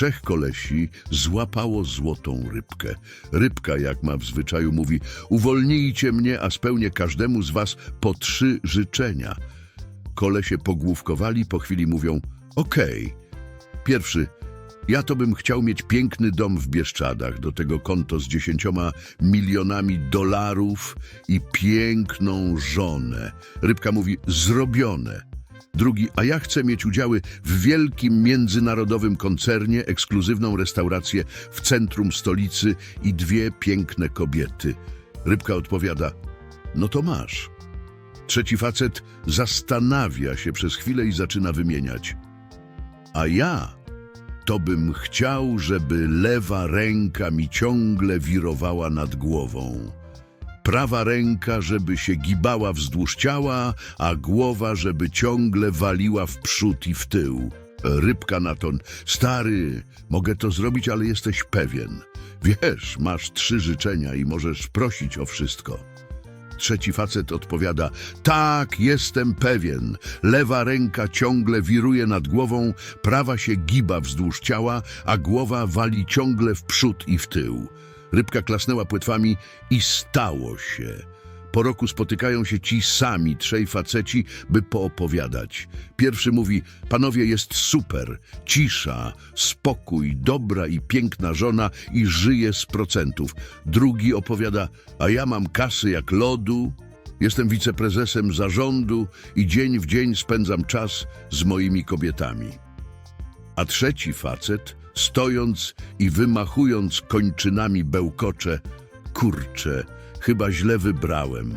trzech kolesi złapało złotą rybkę. Rybka, jak ma w zwyczaju, mówi: Uwolnijcie mnie, a spełnię każdemu z was po trzy życzenia. Kolesie pogłówkowali, po chwili mówią: Okej. Pierwszy. Ja to bym chciał mieć piękny dom w Bieszczadach, do tego konto z dziesięcioma milionami dolarów i piękną żonę. Rybka mówi: Zrobione. Drugi, a ja chcę mieć udziały w wielkim międzynarodowym koncernie, ekskluzywną restaurację w centrum stolicy i dwie piękne kobiety. Rybka odpowiada, no to masz. Trzeci facet zastanawia się przez chwilę i zaczyna wymieniać. A ja to bym chciał, żeby lewa ręka mi ciągle wirowała nad głową. Prawa ręka, żeby się gibała wzdłuż ciała, a głowa, żeby ciągle waliła w przód i w tył. Rybka na ton. Stary, mogę to zrobić, ale jesteś pewien. Wiesz, masz trzy życzenia i możesz prosić o wszystko. Trzeci facet odpowiada: Tak, jestem pewien. Lewa ręka ciągle wiruje nad głową, prawa się giba wzdłuż ciała, a głowa wali ciągle w przód i w tył. Rybka klasnęła płetwami i stało się. Po roku spotykają się ci sami trzej faceci, by poopowiadać. Pierwszy mówi: Panowie, jest super, cisza, spokój, dobra i piękna żona i żyje z procentów. Drugi opowiada: A ja mam kasy jak lodu, jestem wiceprezesem zarządu i dzień w dzień spędzam czas z moimi kobietami. A trzeci facet, stojąc i wymachując kończynami bełkocze, kurcze, chyba źle wybrałem.